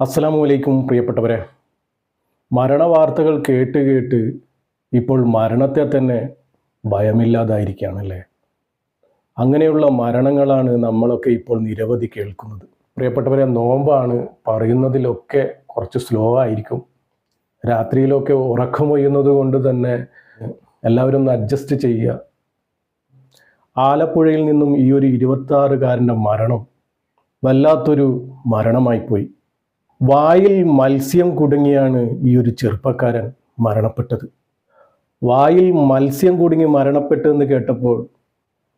അസ്സലാമു അലൈക്കും പ്രിയപ്പെട്ടവരെ. മരണവാർത്തകൾ കേട്ട് കേട്ട് ഇപ്പോൾ മരണത്തെ തന്നെ ഭയമില്ലാതായിരിക്കുകയാണല്ലേ? അങ്ങനെയുള്ള മരണങ്ങളാണ് നമ്മളൊക്കെ ഇപ്പോൾ നിരവധി കേൾക്കുന്നത്. പ്രിയപ്പെട്ടവരെ നോമ്പാണ് പറയുന്നതിലൊക്കെ കുറച്ച് സ്ലോ ആയിരിക്കും. രാത്രിയിലൊക്കെ ഉറക്കമൊയ്യുന്നത് കൊണ്ട് തന്നെ എല്ലാവരും ഒന്ന് അഡ്ജസ്റ്റ് ചെയ്യുക. ആലപ്പുഴയിൽ നിന്നും ഈ ഒരു ഇരുപത്താറുകാരന്റെ മരണം വല്ലാത്തൊരു മരണമായിപ്പോയി. വായിൽ മത്സ്യം കുടുങ്ങിയാണ് ഈ ഒരു ചെറുപ്പക്കാരൻ മരണപ്പെട്ടത്. വായിൽ മത്സ്യം കുടുങ്ങി മരണപ്പെട്ടെന്ന് കേട്ടപ്പോൾ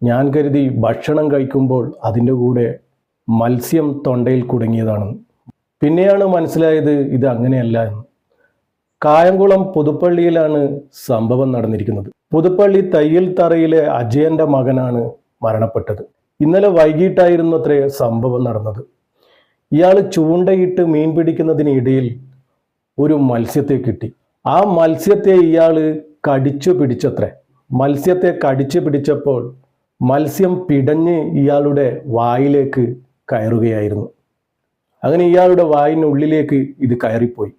ഞാൻ കരുതി ഭക്ഷണം കഴിക്കുമ്പോൾ അതിന്റെ കൂടെ മത്സ്യം തൊണ്ടയിൽ കുടുങ്ങിയതാണെന്ന് പിന്നെയാണ് മനസ്സിലായത് ഇത് അങ്ങനെയല്ല എന്ന്. കായംകുളം പുതുപ്പള്ളിയിലാണ് സംഭവം നടന്നിരിക്കുന്നത്. പുതുപ്പള്ളി തയ്യൽ തറയിലെ അജയന്റെ മകനാണ് മരണപ്പെട്ടത്. ഇന്നലെ വൈകിട്ടായിരുന്നു അത്രേ സംഭവം നടന്നത്. ഇയാൾ ചൂണ്ടയിട്ട് മീൻ പിടിക്കുന്നതിനിടയിൽ ഒരു മത്സ്യത്തെ കിട്ടി. ആ മത്സ്യത്തെ ഇയാൾ കടിച്ചു പിടിച്ചത്രേ. മത്സ്യത്തെ കടിച്ചു പിടിച്ചപ്പോൾ മത്സ്യം പിടഞ്ഞ് ഇയാളുടെ വായിലേക്ക് കയറുകയായിരുന്നു. അങ്ങനെ ഇയാളുടെ വായിനുള്ളിലേക്ക് ഇത് കയറിപ്പോയി.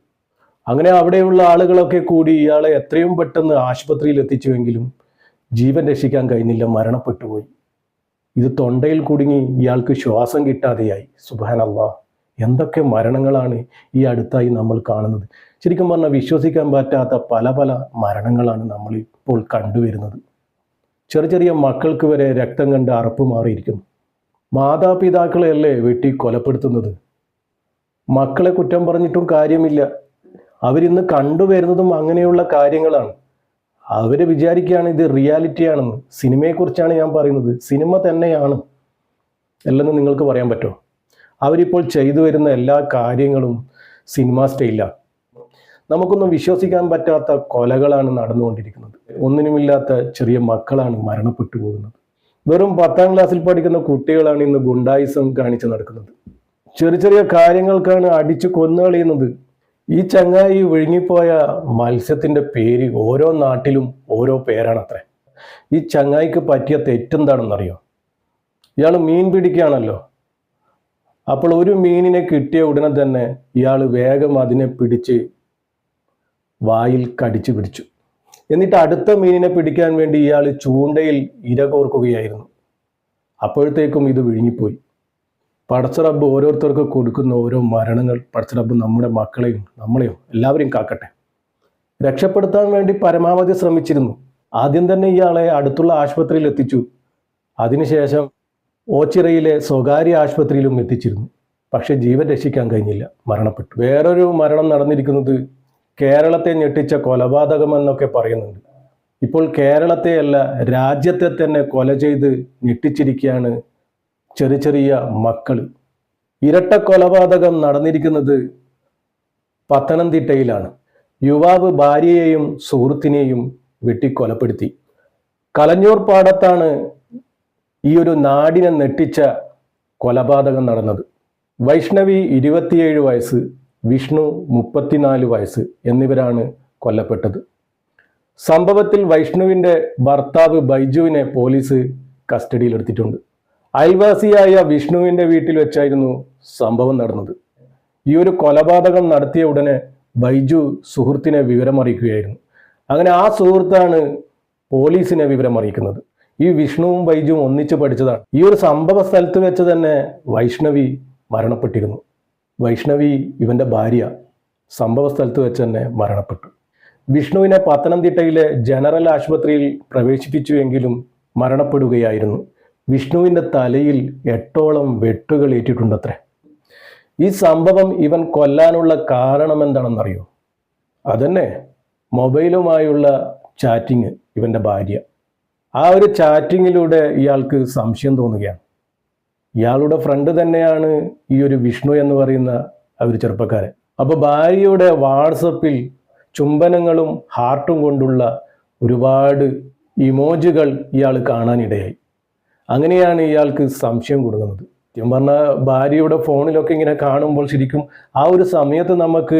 അങ്ങനെ അവിടെയുള്ള ആളുകളൊക്കെ കൂടി ഇയാളെ എത്രയും പെട്ടെന്ന് ആശുപത്രിയിൽ എത്തിച്ചുവെങ്കിലും ജീവൻ രക്ഷിക്കാൻ കഴിഞ്ഞില്ല മരണപ്പെട്ടുപോയി ഇത് തൊണ്ടയിൽ കുടുങ്ങി ഇയാൾക്ക് ശ്വാസം കിട്ടാതെയായി. സുബാനല്ലാ എന്തൊക്കെ മരണങ്ങളാണ് ഈ അടുത്തായി നമ്മൾ കാണുന്നത്? ശരിക്കും പറഞ്ഞാൽ വിശ്വസിക്കാൻ പറ്റാത്ത പല പല മരണങ്ങളാണ് നമ്മൾ ഇപ്പോൾ കണ്ടുവരുന്നത്. ചെറിയ ചെറിയ മക്കൾക്ക് വരെ രക്തം കണ്ട് അറപ്പ് മാറിയിരിക്കുന്നു. മാതാപിതാക്കളെയല്ലേ വെട്ടി കൊലപ്പെടുത്തുന്നത്? മക്കളെ കുറ്റം പറഞ്ഞിട്ടും കാര്യമില്ല. അവരിന്ന് കണ്ടുവരുന്നതും അങ്ങനെയുള്ള കാര്യങ്ങളാണ്. അവരെ വിചാരിക്കുകയാണ് ഇത് റിയാലിറ്റി ആണെന്ന് സിനിമയെക്കുറിച്ചാണ് ഞാൻ പറയുന്നത്. സിനിമ തന്നെയാണ്. അല്ലെന്ന് നിങ്ങൾക്ക് പറയാൻ പറ്റുമോ? അവരിപ്പോൾ ചെയ്തു വരുന്ന എല്ലാ കാര്യങ്ങളും സിനിമ സ്റ്റൈലാണ്. നമുക്കൊന്നും വിശ്വസിക്കാൻ പറ്റാത്ത കൊലകളാണ് നടന്നുകൊണ്ടിരിക്കുന്നത്. ഒന്നിനുമില്ലാത്ത ചെറിയ മക്കളാണ് മരണപ്പെട്ടു പോകുന്നത്. വെറും പത്താം ക്ലാസ്സിൽ പഠിക്കുന്ന കുട്ടികളാണ് ഇന്ന് ഗുണ്ടായിസം കാണിച്ച് നടക്കുന്നത്. ചെറിയ ചെറിയ കാര്യങ്ങൾക്കാണ് അടിച്ചു കൊന്നുകളയുന്നത് ഈ ചങ്ങായി വിഴുങ്ങിപ്പോയ മത്സ്യത്തിന്റെ പേര് ഓരോ നാട്ടിലും ഓരോ പേരാണ് പേരാണത്രേ. ഈ ചങ്ങായിക്ക് പറ്റിയ തെറ്റെന്താണെന്നറിയോ? ഇയാൾ മീൻ പിടിക്കുകയാണല്ലോ. അപ്പോൾ ഒരു മീനിനെ കിട്ടിയ ഉടനെ തന്നെ ഇയാൾ വേഗം അതിനെ പിടിച്ച് വായിൽ കടിച്ചു പിടിച്ചു. എന്നിട്ട് അടുത്ത മീനിനെ പിടിക്കാൻ വേണ്ടി ഇയാൾ ചൂണ്ടയിൽ ഇര കോർക്കുകയായിരുന്നു. അപ്പോഴത്തേക്കും ഇത് വിഴുങ്ങിപ്പോയി. പടച്ചറബ്ബ് ഓരോരുത്തർക്ക് കൊടുക്കുന്ന ഓരോ മരണങ്ങൾ പടച്ചറബ്ബ് നമ്മുടെ മക്കളെയും നമ്മളെയും എല്ലാവരെയും കാക്കട്ടെ. രക്ഷപ്പെടുത്താൻ വേണ്ടി പരമാവധി ശ്രമിച്ചിരുന്നു. ആദ്യം തന്നെ ഇയാളെ അടുത്തുള്ള ആശുപത്രിയിൽ എത്തിച്ചു. അതിനുശേഷം ഓച്ചിറയിലെ സ്വകാര്യ ആശുപത്രിയിലും എത്തിച്ചിരുന്നു. പക്ഷെ ജീവൻ രക്ഷിക്കാൻ കഴിഞ്ഞില്ല. മരണപ്പെട്ടു. വേറൊരു മരണം നടന്നിരിക്കുന്നത് കേരളത്തെ ഞെട്ടിച്ച കൊലപാതകമെന്നൊക്കെ പറയുന്നുണ്ട്. ഇപ്പോൾ കേരളത്തെയല്ല രാജ്യത്തെ തന്നെ കൊല ചെയ്ത് ഞെട്ടിച്ചിരിക്കുകയാണ് ചെറിയ ചെറിയ മക്കൾ ഇരട്ട കൊലപാതകം നടന്നിരിക്കുന്നത് പത്തനംതിട്ടയിലാണ്. യുവാവ് ഭാര്യയെയും സുഹൃത്തിനെയും വെട്ടിക്കൊലപ്പെടുത്തി. കലഞ്ഞൂർ പാടത്താണ് ഈ ഒരു നാടിനെ നെട്ടിച്ച കൊലപാതകം നടന്നത്. വൈഷ്ണവി ഇരുപത്തിയേഴ് വയസ്സ് വിഷ്ണു മുപ്പത്തിനാല് വയസ്സ് എന്നിവരാണ് കൊല്ലപ്പെട്ടത്. സംഭവത്തിൽ വൈഷ്ണുവിന്റെ ഭർത്താവ് ബൈജുവിനെ പോലീസ് കസ്റ്റഡിയിലെടുത്തിട്ടുണ്ട്. അയൽവാസിയായ വിഷ്ണുവിന്റെ വീട്ടിൽ വെച്ചായിരുന്നു സംഭവം നടന്നത്. ഈ ഒരു കൊലപാതകം നടത്തിയ ഉടനെ ബൈജു സുഹൃത്തിനെ വിവരമറിയിക്കുകയായിരുന്നു. അങ്ങനെ ആ സുഹൃത്താണ് പോലീസിനെ വിവരമറിയിക്കുന്നത്. ഈ വിഷ്ണുവും വൈജുവും ഒന്നിച്ച് പഠിച്ചതാണ്. ഈ ഒരു സംഭവ സ്ഥലത്ത് വെച്ച് തന്നെ വൈഷ്ണവി മരണപ്പെട്ടിരുന്നു. വൈഷ്ണവി ഇവന്റെ ഭാര്യ സംഭവ സ്ഥലത്ത് വെച്ച് തന്നെ മരണപ്പെട്ടു. വിഷ്ണുവിനെ പത്തനംതിട്ടയിലെ ജനറൽ ആശുപത്രിയിൽ പ്രവേശിപ്പിച്ചുവെങ്കിലും മരണപ്പെടുകയായിരുന്നു. വിഷ്ണുവിന്റെ തലയിൽ എട്ടോളം വെട്ടുകൾ ഏറ്റിട്ടുണ്ടത്രേ. ഈ സംഭവം ഇവൻ കൊല്ലാനുള്ള കാരണം എന്താണെന്നറിയോ അതന്നെ മൊബൈലുമായുള്ള ചാറ്റിങ് ഇവന്റെ ഭാര്യ. ആ ഒരു ചാറ്റിങ്ങിലൂടെ ഇയാൾക്ക് സംശയം തോന്നുകയാണ്. ഇയാളുടെ ഫ്രണ്ട് തന്നെയാണ് ഈ ഒരു വിഷ്ണു എന്ന് പറയുന്ന ആ ഒരു ചെറുപ്പക്കാരൻ. അപ്പോൾ ഭാര്യയുടെ വാട്സപ്പിൽ ചുംബനങ്ങളും ഹാർട്ടും കൊണ്ടുള്ള ഒരുപാട് ഇമോജുകൾ ഇയാൾ കാണാനിടയായി. അങ്ങനെയാണ് ഇയാൾക്ക് സംശയം കൊടുക്കുന്നത് സത്യം പറഞ്ഞാൽ ഭാര്യയുടെ ഫോണിലൊക്കെ ഇങ്ങനെ കാണുമ്പോൾ ശരിക്കും ആ ഒരു സമയത്ത് നമുക്ക്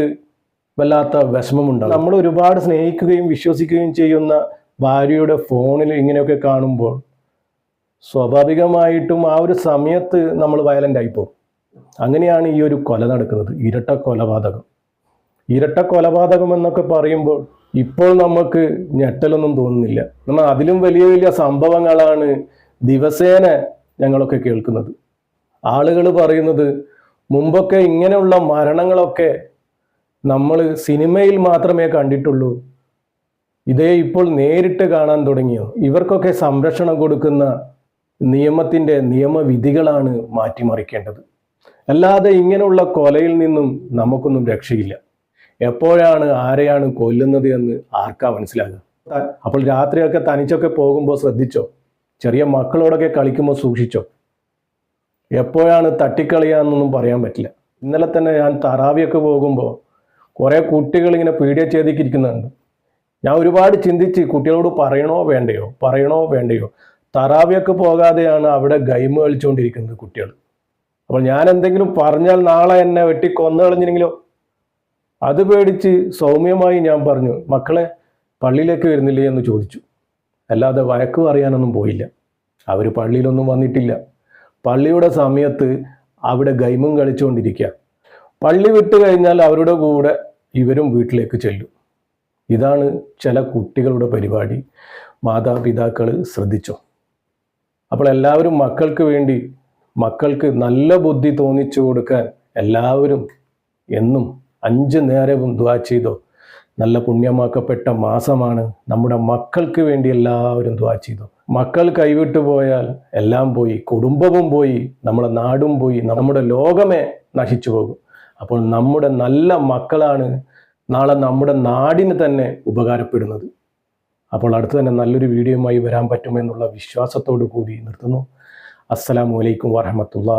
വല്ലാത്ത വിഷമമുണ്ടാകും. നമ്മൾ ഒരുപാട് സ്നേഹിക്കുകയും വിശ്വസിക്കുകയും ചെയ്യുന്ന ഭാര്യയുടെ ഫോണിൽ ഇങ്ങനെയൊക്കെ കാണുമ്പോൾ സ്വാഭാവികമായിട്ടും ആ ഒരു സമയത്ത് നമ്മൾ വയലന്റ് ആയിപ്പോകും. അങ്ങനെയാണ് ഈ ഒരു കൊല നടക്കുന്നത് ഇരട്ട കൊലപാതകം. ഇരട്ട കൊലപാതകം എന്നൊക്കെ പറയുമ്പോൾ ഇപ്പോൾ നമുക്ക് ഞെട്ടലൊന്നും തോന്നുന്നില്ല. എന്നാൽ അതിലും വലിയ വലിയ സംഭവങ്ങളാണ് ദിവസേന ഞങ്ങളൊക്കെ കേൾക്കുന്നത്. ആളുകൾ പറയുന്നത് മുമ്പൊക്കെ ഇങ്ങനെയുള്ള മരണങ്ങളൊക്കെ നമ്മൾ സിനിമയിൽ മാത്രമേ കണ്ടിട്ടുള്ളൂ ഇതേ ഇപ്പോൾ നേരിട്ട് കാണാൻ തുടങ്ങിയോ? ഇവർക്കൊക്കെ സംരക്ഷണം കൊടുക്കുന്ന നിയമത്തിന്റെ നിയമവിധികളാണ് മാറ്റിമറിക്കേണ്ടത്. അല്ലാതെ ഇങ്ങനെയുള്ള കൊലയിൽ നിന്നും നമുക്കൊന്നും രക്ഷയില്ല. എപ്പോഴാണ് ആരെയാണ് കൊല്ലുന്നത് എന്ന് ആർക്കാ മനസ്സിലാകുക? അപ്പോൾ രാത്രിയൊക്കെ തനിച്ചൊക്കെ പോകുമ്പോൾ ശ്രദ്ധിച്ചോ? ചെറിയ മക്കളോടൊക്കെ കളിക്കുമ്പോൾ സൂക്ഷിച്ചോ? എപ്പോഴാണ് തട്ടിക്കളിയാന്നൊന്നും പറയാൻ പറ്റില്ല. ഇന്നലെ തന്നെ ഞാൻ തറാവിയൊക്കെ പോകുമ്പോൾ കുറേ കുട്ടികൾ ഇങ്ങനെ പീഡിയ ചെയ്തിരിക്കുന്നുണ്ട് ഞാൻ ഒരുപാട് ചിന്തിച്ച് കുട്ടികളോട് പറയണോ വേണ്ടയോ? പറയണോ വേണ്ടയോ? തറാവിയൊക്കെ പോകാതെയാണ് അവിടെ ഗെയിം കളിച്ചുകൊണ്ടിരിക്കുന്നത് കുട്ടികൾ. അപ്പോൾ ഞാൻ എന്തെങ്കിലും പറഞ്ഞാൽ നാളെ എന്നെ വെട്ടി കൊന്നു കളഞ്ഞില്ലെങ്കിലോ? അത് പേടിച്ച് സൗമ്യമായി ഞാൻ പറഞ്ഞു മക്കളെ പള്ളിയിലേക്ക് വരുന്നില്ലേ? എന്ന് ചോദിച്ചു. അല്ലാതെ വഴക്ക് പറയാനൊന്നും പോയില്ല. അവർ പള്ളിയിലൊന്നും വന്നിട്ടില്ല. പള്ളിയുടെ സമയത്ത് അവിടെ ഗെയിമും കളിച്ചുകൊണ്ടിരിക്കുക പള്ളി വിട്ട് കഴിഞ്ഞാൽ അവരുടെ കൂടെ ഇവരും വീട്ടിലേക്ക് ചെല്ലും. ഇതാണ് ചില കുട്ടികളുടെ പരിപാടി. മാതാപിതാക്കൾ ശ്രദ്ധിച്ചോ? അപ്പോൾ എല്ലാവരും മക്കൾക്ക് വേണ്ടി മക്കൾക്ക് നല്ല ബുദ്ധി തോന്നിച്ചു കൊടുക്കാൻ എല്ലാവരും എന്നും അഞ്ച് നേരവും ദ്വാ ചെയ്തോ? നല്ല പുണ്യമാക്കപ്പെട്ട മാസമാണ്. നമ്മുടെ മക്കൾക്ക് വേണ്ടി എല്ലാവരും ദ്വാ ചെയ്തു? മക്കൾ കൈവിട്ടു പോയാൽ എല്ലാം പോയി കുടുംബവും പോയി നമ്മുടെ നാടും പോയി നമ്മുടെ ലോകമേ നശിച്ചു പോകും. അപ്പോൾ നമ്മുടെ നല്ല മക്കളാണ് നാളെ നമ്മുടെ നാടിന് തന്നെ ഉപകാരപ്പെടുന്നത്. അപ്പോൾ അടുത്ത് തന്നെ നല്ലൊരു വീഡിയോയുമായി വരാൻ പറ്റുമെന്നുള്ള വിശ്വാസത്തോടു കൂടി നിർത്തുന്നു. അസ്സലാമു അലൈക്കും വറഹമത്തുള്ള